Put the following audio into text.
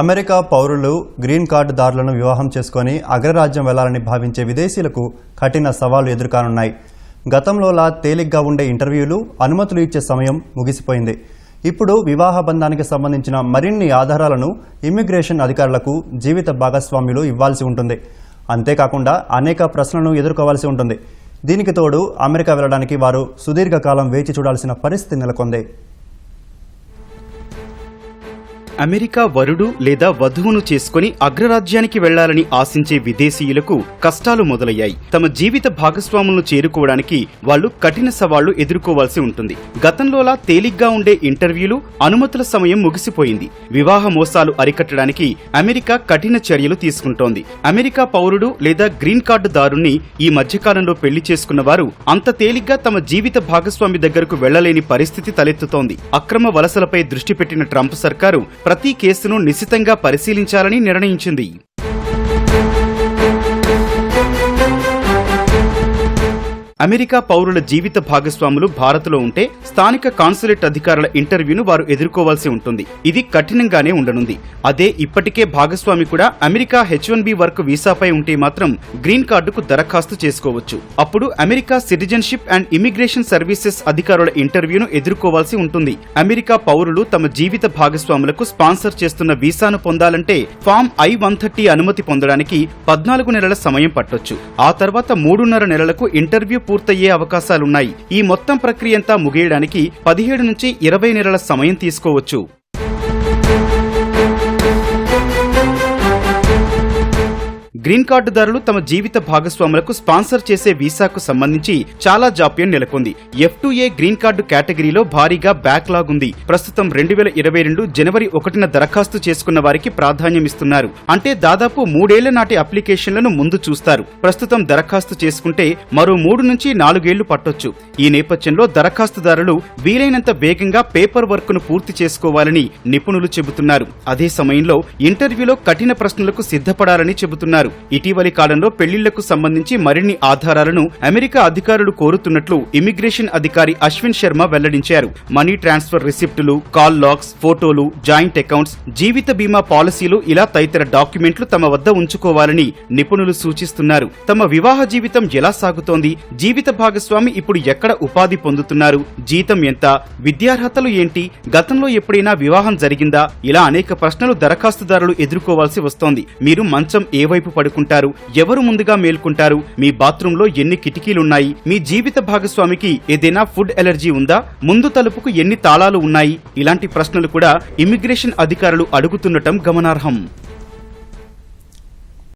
America పౌరులు green కార్డుదారులను వివాహం చేసుకొని అగ్రరాజ్యం వెళ్ళాలని భావించే విదేశీలకు కఠిన సవాళ్ళు ఎదుర్కానున్నాయి. గతంలోలా తేలిగ్గా ఉండే ఇంటర్వ్యూలు అనుమతులు ఇచ్చే సమయం ముగిసిపోయింది. ఇప్పుడు వివాహ బంధానికి సంబంధించిన మరిన్ని ఆధారాలను ఇమ్మిగ్రేషన్ అధికారులకు జీవిత భాగస్వామ్యులు ఇవ్వాల్సి ఉంటుంది. అంతేకాకుండా అనేక ప్రశ్నలను ఎదుర్కోవాల్సి ఉంటుంది. దీనికి తోడు అమెరికా వెళ్ళడానికి వారు సుదీర్ఘకాలం వేచి చూడాల్సిన పరిస్థితి నెలకొంది. అమెరికా వరుడు లేదా వధువును చేసుకుని అగ్రరాజ్యానికి వెళ్ళాలని ఆశించే విదేశీయులకు కష్టాలు మొదలయ్యాయి. తమ జీవిత భాగస్వాములను చేరుకోవడానికి వాళ్ళు కఠిన సవాళ్ళు ఎదుర్కోవాల్సి ఉంటుంది. గతంలోలా తేలిగ్గా ఉండే ఇంటర్వ్యూలు అనుమతుల సమయం ముగిసిపోయింది. వివాహ మోసాలు అరికట్టడానికి అమెరికా కఠిన చర్యలు తీసుకుంటోంది. అమెరికా పౌరుడు లేదా గ్రీన్ కార్డు దారుణ్ణి ఈ మధ్యకాలంలో పెళ్ళి చేసుకున్న వారు అంత తేలిగ్గా తమ జీవిత భాగస్వామి దగ్గరకు వెళ్ళలేని పరిస్థితి తలెత్తుతోంది. అక్రమ వలసలపై దృష్టి పెట్టిన ట్రంప్ సర్కారు ప్రతి కేసును నిశితంగా పరిశీలించాలని నిర్ణయించింది. అమెరికా పౌరుల జీవిత భాగస్వాములు భారత్లో ఉంటే స్థానిక కాన్సులేట్ అధికారుల ఇంటర్వ్యూను వారు ఎదుర్కోవాల్సి ఉంటుంది. ఇది కఠినంగానే ఉండనుంది. అదే ఇప్పటికే భాగస్వామి కూడా America H one B work వీసాపై ఉంటే మాత్రం గ్రీన్ కార్డుకు దరఖాస్తు చేసుకోవచ్చు. అప్పుడు America citizenship and immigration services అధికారుల ఇంటర్వ్యూను ఎదుర్కోవాల్సి ఉంటుంది. అమెరికా పౌరులు తమ జీవిత భాగస్వాములకు స్పాన్సర్ చేస్తున్న వీసాను పొందాలంటే ఫామ్ ఐ వన్ థర్టీ అనుమతి పొందడానికి పద్నాలుగు నెలల సమయం పట్టొచ్చు. ఆ తర్వాత మూడున్నర నెలలకు ఇంటర్వ్యూ పూర్తయ్యే అవకాశాలున్నాయి. ఈ మొత్తం ప్రక్రియంతా ముగియడానికి పదిహేడు నుంచి ఇరవై నెలల సమయం తీసుకోవచ్చు. గ్రీన్ కార్డుదారులు తమ జీవిత భాగస్వాములకు స్పాన్సర్ చేసే వీసాకు సంబంధించి చాలా జాప్యం నెలకొంది. F two A green card కేటగిరీలో భారీగా బ్యాక్లాగ్ ఉంది. ప్రస్తుతం రెండు వేల ఇరవై రెండు జనవరి ఒకటిన దరఖాస్తు చేసుకున్న వారికి ప్రాధాన్యమిస్తున్నారు అంటే దాదాపు మూడేళ్ళ నాటి అప్లికేషన్లను ముందు చూస్తారు. ప్రస్తుతం దరఖాస్తు చేసుకుంటే మరో మూడు నుంచి నాలుగేళ్ళు పట్టొచ్చు. ఈ నేపథ్యంలో దరఖాస్తుదారులు వీలైనంత వేగంగా పేపర్ వర్క్ను పూర్తి చేసుకోవాలని నిపుణులు చెబుతున్నారు. అదే సమయంలో ఇంటర్వ్యూలో కఠిన ప్రశ్నలకు సిద్ధపడాలని చెబుతున్నారు. ఇటీవలి కాలంలో పెళ్ళిళ్ళకు సంబంధించి మరిన్ని ఆధారాలను అమెరికా అధికారులు కోరుతున్నట్లు ఇమిగ్రేషన్ అధికారి అశ్విన్ శర్మ వెల్లడించారు. మనీ ట్రాన్స్ఫర్ రిసిప్టులు కాల్ లాగ్స్ ఫోటోలు జాయింట్ అకౌంట్స్ జీవిత బీమా పాలసీలు ఇలా తదితర డాక్యుమెంట్లు తమ వద్ద ఉంచుకోవాలని నిపుణులు సూచిస్తున్నారు. తమ వివాహ జీవితం ఎలా సాగుతోంది? జీవిత భాగస్వామి ఇప్పుడు ఎక్కడ ఉపాధి పొందుతున్నారు? జీతం ఎంత? విద్యార్హతలు ఏంటి? గతంలో ఎప్పుడైనా వివాహం జరిగిందా? ఇలా అనేక ప్రశ్నలు దరఖాస్తుదారులు ఎదుర్కోవాల్సి వస్తోంది. మీరు మంచం ఏ వైపు పడుకుంటారు. ఎవరు ముందుగా మేల్కుంటారు? మీ బాత్రూంలో ఎన్ని కిటికీలున్నాయి? మీ జీవిత భాగస్వామికి ఏదైనా ఫుడ్ ఎలర్జీ ఉందా? ముందు తలుపుకు ఎన్ని తాళాలు ఉన్నాయి? ఇలాంటి ప్రశ్నలు కూడా ఇమిగ్రేషన్ అధికారులు అడుగుతుండటం గమనార్హం.